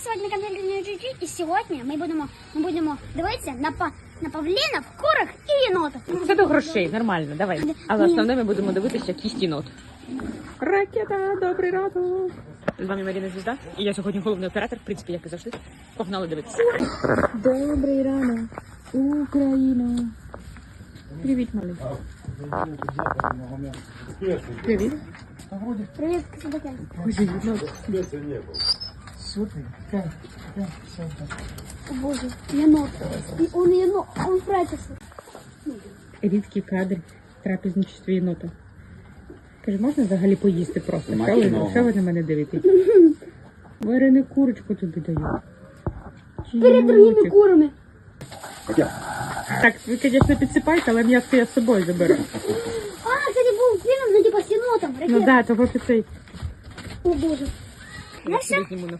сьогодні комп'ютерний чуть і сьогодні ми будемо, ми будемо дивитися на, па, на павлінів, курах і єнотах. Це до грошей, нормально, давай. Але основне ми будемо дивитися кісті нот. Ракета, добрий ранок! З вами Маріна Звізда. І я сьогодні головний оператор, в принципі, як і завжди. Погнали дивитися. Добрий ранок, Україна. Привіт, малий. Привіт. Привіт, собаки. Боже, ну, Супер. Как? Как? Все так. О боже, єнот. І он єнот, он прячеться. рідкий кадр трапезничества єнота. Каже, можна взагалі поїсти просто? Що ви, що ви на мене дивитесь? Варену курочку тобі даю. Перед другими курами. Так, ви, звісно, підсипайте, але м'ясо я з собою заберу. А, кстати, був фільм, ну типа з єнотом. Ну Ракета. да, того що цей. О боже. Я собі зніму на